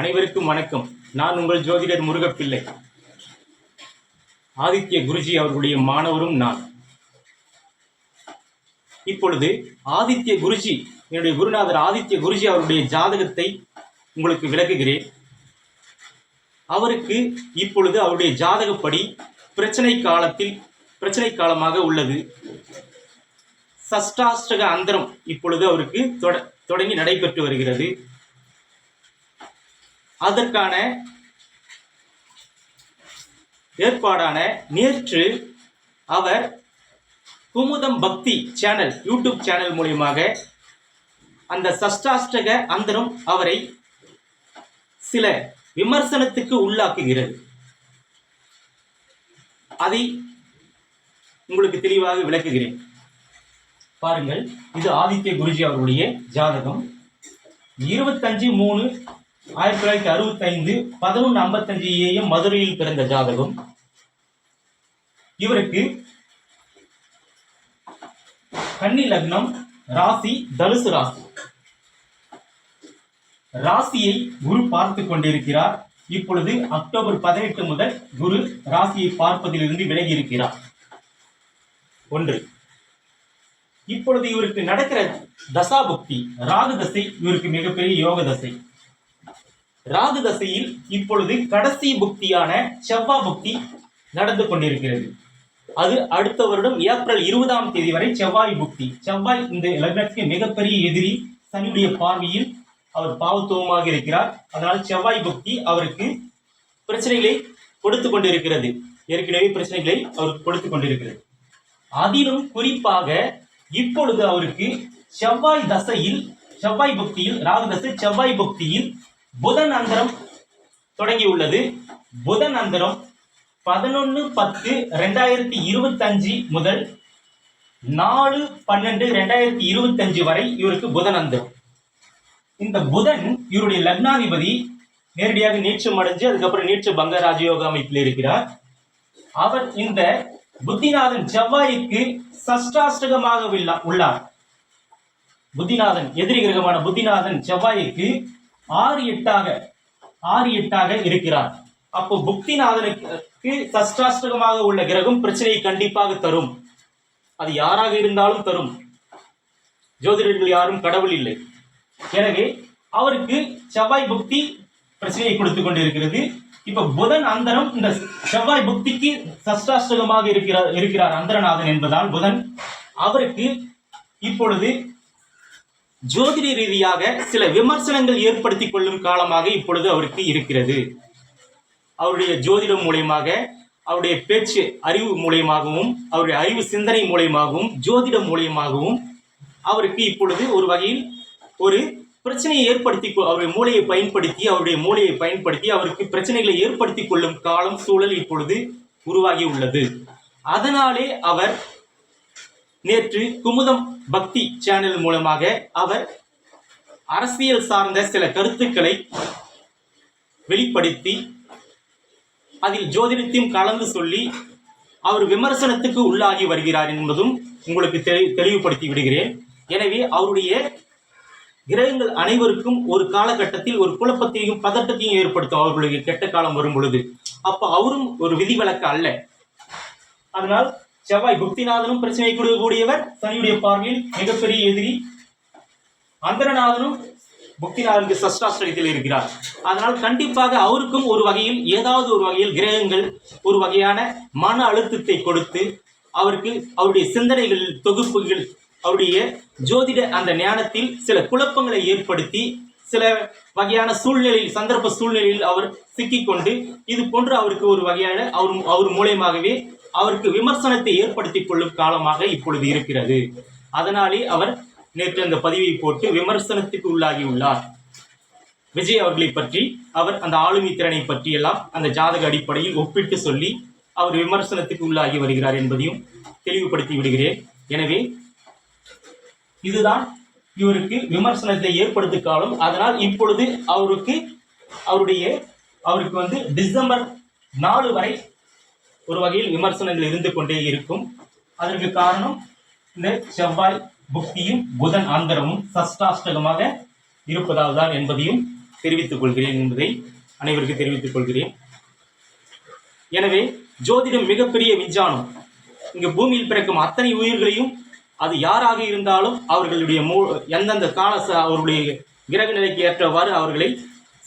அனைவருக்கும் வணக்கம். நான் உங்கள் ஜோதிடர் முருகப்பிள்ளை. ஆதித்ய குருஜி அவர்களுடைய மாணவரும் நான். இப்பொழுது ஆதித்ய குருஜி என்னுடைய குருநாதர் ஆதித்ய குருஜி அவருடைய ஜாதகத்தை உங்களுக்கு விளக்குகிறேன். அவருக்கு இப்பொழுது அவருடைய ஜாதகப்படி பிரச்சனை காலத்தில் பிரச்சனை காலமாக உள்ளது. சஷ்டாஷ்டக அந்தரம் இப்பொழுது அவருக்கு தொட- தொடங்கி நடைபெற்று வருகிறது. அதற்கான ஏற்பாடான நேற்று அவர் குமுதம் பக்தி சேனல் யூடியூப் சேனல் மூலியமாக அந்த சஷ்டாஷ்டக அந்தரம் அவரை சில விமர்சனத்துக்கு உள்ளாக்குகிறது. அதை உங்களுக்கு தெளிவாக விளக்குகிறேன். பாருங்கள் இது ஆதித்ய குருஜி அவருடைய ஜாதகம். இருபத்தஞ்சு மூணு ஆயிரத்தி தொள்ளாயிரத்தி அறுபத்தி ஐந்து பதினொன்று ஐம்பத்தஞ்சு ஏஎம் மதுரையில் பிறந்த ஜாதகம். இவருக்கு கன்னி லக்னம் ராசி தனுசு ராசி. ராசியை குரு பார்த்து கொண்டிருக்கிறார். இப்பொழுது அக்டோபர் பதினெட்டு முதல் குரு ராசியை பார்ப்பதிலிருந்து விலகி இருக்கிறார் ஒன்று. இப்பொழுது இவருக்கு நடக்கிற தசாபக்தி ராகு தசை இவருக்கு மிகப்பெரிய யோக தசை. ராகு தசையில் இப்பொழுது கடைசி புக்தியான செவ்வாய் புக்தி நடந்து கொண்டிருக்கிறது. அது அடுத்த வருடம் ஏப்ரல் இருபதாம் தேதி வரை செவ்வாய் புக்தி. செவ்வாய் இந்த லக்னத்துக்கு மிகப்பெரிய எதிரி சனியுடைய பார்வையில் அவர் பாவத்துவமாக இருக்கிறார். அதனால் செவ்வாய் புக்தி அவருக்கு பிரச்சனைகளை கொடுத்து கொண்டிருக்கிறது. ஏற்கனவே பிரச்சனைகளை அவருக்கு கொடுத்து கொண்டிருக்கிறது. அதிலும் குறிப்பாக இப்பொழுது அவருக்கு செவ்வாய் தசையில் செவ்வாய் புக்தியில் ராகு தசை செவ்வாய் புக்தியில் புதன் அந்தரம் தொடங்கியுள்ளது. புதன் அந்தரம் பதினொன்று பத்து ரெண்டாயிரத்தி இருபத்தஞ்சு முதல் நாலு பன்னெண்டு ரெண்டாயிரத்தி இருபத்தஞ்சு வரை இவருக்கு புதன் அந்தரம் இந்த புதன் இவருடைய லக்னாதிபதி நேரடியாக நீச்சம் அடைஞ்சு அதுக்கப்புறம் நீச்ச பங்க ராஜயோக அமைப்பில் இருக்கிறார். அவர் இந்த புத்திநாதன் செவ்வாய்க்கு சஷ்டாஷ்டகமாக உள்ளார். புத்திநாதன் எதிரி கிரகமான புத்திநாதன் செவ்வாய்க்கு ஆறு எட்டாக ஆறு எட்டாக இருக்கிறார். அப்போ புக்திநாதனுக்கு சஷ்டாஷ்டகமாக உள்ள கிரகம் பிரச்சனையை கண்டிப்பாக தரும். அது யாராக இருந்தாலும் தரும். ஜோதிடர்கள் யாரும் கடவுள் இல்லை. எனவே அவருக்கு செவ்வாய் புக்தி பிரச்சனையை கொடுத்து கொண்டிருக்கிறது. இப்ப புதன் அந்தரம் இந்த செவ்வாய் புக்திக்கு சஷ்டாஷ்டகமாக இருக்கிறார் இருக்கிறார் அந்தரநாதன் என்பதால் புதன் அவருக்கு இப்பொழுது ஜோதிட ரீதியாக சில விமர்சனங்கள் ஏற்படுத்திக் கொள்ளும் காலமாக இப்பொழுது அவருக்கு இருக்கிறது. அவருடைய ஜோதிடம் மூலயமாக அவருடைய பேச்சு அறிவு மூலியமாகவும் அவருடைய அறிவு சிந்தனை மூலியமாகவும் ஜோதிடம் மூலியமாகவும் அவருக்கு இப்பொழுது ஒரு வகையில் ஒரு பிரச்சனையை ஏற்படுத்தி அவருடைய மூளையை பயன்படுத்தி அவருடைய மூளையை பயன்படுத்தி அவருக்கு பிரச்சனைகளை ஏற்படுத்தி கொள்ளும் காலம் சூழல் இப்பொழுது உருவாகி உள்ளது. அதனாலே அவர் நேற்று குமுதம் பக்தி சேனல் மூலமாக அவர் அரசியல் சார்ந்த சில கருத்துக்களை வெளிப்படுத்தி அதில் ஜோதிடத்தையும் கலந்து சொல்லி அவர் விமர்சனத்துக்கு உள்ளாகி வருகிறார் என்பதும் உங்களுக்கு தெளி- தெளிவுபடுத்தி விடுகிறேன். எனவே அவருடைய கிரகங்கள் அனைவருக்கும் ஒரு காலகட்டத்தில் ஒரு குழப்பத்தையும் பதட்டத்தையும் ஏற்படுத்தும் அவர்களுடைய கெட்ட காலம் வரும் பொழுது. அப்போ அவரும் ஒரு விதிவிலக்கு அல்ல. அதனால் செவ்வாய் புக்திநாதனும் பிரச்சனை கொடுக்கக்கூடியவர் சனியுடைய பார்வையில் மிகப்பெரிய எதிரி. அந்தரநாதனும் புக்திநாதனுக்கு சஷ்டாஸ்திரத்தில் இருக்கிறார். அதனால் கண்டிப்பாக அவருக்கும் ஒரு வகையில் ஏதாவது ஒரு வகையில் கிரகங்கள் ஒரு வகையான மன அழுத்தத்தை கொடுத்து அவருக்கு அவருடைய சிந்தனைகள் தொகுப்புகள் அவருடைய ஜோதிட அந்த ஞானத்தில் சில குழப்பங்களை ஏற்படுத்தி சில வகையான சூழ்நிலையில் சந்தர்ப்ப சூழ்நிலையில் அவர் சிக்கிக்கொண்டு இது போன்று அவருக்கு ஒரு வகையான அவர் அவர் மூலியமாகவே அவருக்கு விமர்சனத்தை ஏற்படுத்திக் கொள்ளும் காலமாக இப்பொழுது இருக்கிறது. அதனாலே அவர் நேற்று அந்த பதிவை போட்டு விமர்சனத்துக்கு உள்ளாகி உள்ளார். விஜய் அவர்களை பற்றி அவர் அந்த ஆளுமை திறனை பற்றியெல்லாம் அந்த ஜாதக அடிப்படையில் ஒப்பிட்டு சொல்லி அவர் விமர்சனத்துக்கு உள்ளாகி வருகிறார் என்பதையும் தெளிவுபடுத்தி விடுகிறேன். எனவே இதுதான் இவருக்கு விமர்சனத்தை ஏற்படுத்த காலம். அதனால் இப்பொழுது அவருக்கு அவருடைய அவருக்கு வந்து டிசம்பர் நாலு வரை ஒரு வகையில் விமர்சனங்கள் இருந்து கொண்டே இருக்கும். அதற்கு காரணம் இந்த செவ்வாய் புக்தியும் புதன் ஆந்தரமும் சஷ்டாஷ்டகமாக இருப்பதால் தான் என்பதையும் தெரிவித்துக் கொள்கிறேன் என்பதை அனைவருக்கும் தெரிவித்துக் கொள்கிறேன். எனவே ஜோதிடம் மிகப்பெரிய விஞ்ஞானம். இங்கு பூமியில் பிறக்கும் அத்தனை உயிர்களையும் அது யாராக இருந்தாலும் அவர்களுடைய மூ எந்தெந்த கால அவருடைய அவர்களுடைய கிரக நிலைக்கு ஏற்றவாறு அவர்களை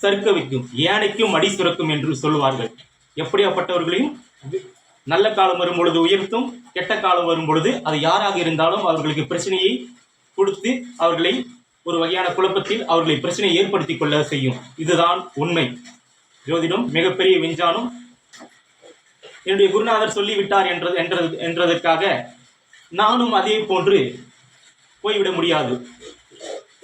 சறுக்க வைக்கும். ஏனைக்கும் அடி சுரக்கும் என்று சொல்லுவார்கள். எப்படியாப்பட்டவர்களையும் நல்ல காலம் வரும் பொழுது உயர்த்தும் கெட்ட காலம் வரும் பொழுது அது யாராக இருந்தாலும் அவர்களுக்கு பிரச்சனையை கொடுத்து அவர்களை ஒரு வகையான குழப்பத்தில் அவர்களை பிரச்சனையை ஏற்படுத்தி கொள்ள செய்யும். இதுதான் உண்மை. ஜோதிடம் மிகப்பெரிய விஞ்ஞானம். என்னுடைய குருநாதர் சொல்லிவிட்டார் என்றது என்றது என்றதற்காக நானும் அதே போன்று போய்விட முடியாது.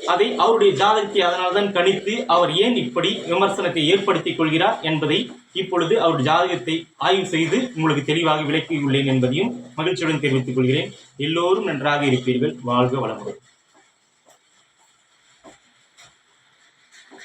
அதை அவருடைய ஜாதகத்தை அதனால்தான் கணித்து அவர் ஏன் இப்படி விமர்சனத்தை ஏற்படுத்திக் கொள்கிறார் என்பதை இப்பொழுது அவர் ஜாதகத்தை ஆய்வு செய்து உங்களுக்கு தெளிவாக விளக்கியுள்ளேன் என்பதையும் மகிழ்ச்சியுடன் தெரிவித்துக் கொள்கிறேன். எல்லோரும் நன்றாக இருப்பீர்கள். வாழ்க வளமுடன்.